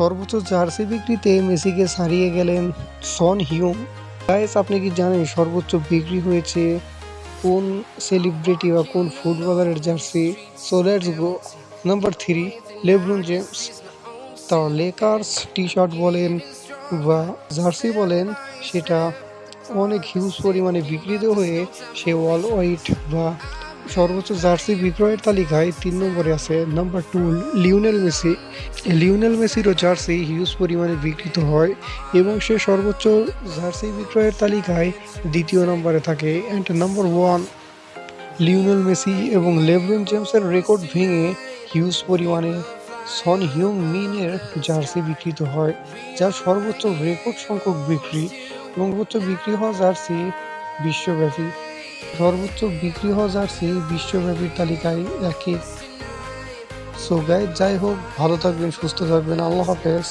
সর্বোচ্চ জার্সি বিক্রিতে মেসিকে ছাড়িয়ে গেলেন সন হিউম। গাইস আপনি কি জানেন সর্বোচ্চ বিক্রি হয়েছে কোন সেলিব্রিটি বা কোন ফুটবলারের jersey? So let's go number three LeBron James তার লেকার্স টি শার্ট বলেন বা জার্সি বলেন, সেটা অনেক হিউজ পরিমাণে বিক্রিত হয়ে সে ওয়াল ওয়াইট বা সর্বোচ্চ জার্সি বিক্রয়ের তালিকায় তিন নম্বরে আছে number two Lionel Messi. Lionel মেসিরও jersey huge পরিমাণে বিক্রিত হয় এবং সে সর্বোচ্চ জার্সি বিক্রয়ের তালিকায় দ্বিতীয় নম্বরে থাকে। And number one Lionel Messi এবং লেব্রন জেমসের রেকর্ড ভেঙে হিউজ পরিমাণে সন হিউং মিনের জার্সি বিক্রিত হয়, যার সর্বোচ্চ রেকর্ড সংখ্যক বিক্রি সর্বোচ্চ বিক্রি হওয়া জার্সি বিশ্বব্যাপী। সর্বোচ্চ বিক্রি হওয়া জার্সি বিশ্বব্যাপী তালিকায় একই। সো গাই যাই হোক, ভালো থাকবেন, সুস্থ থাকবেন। আল্লাহ হাফেজ।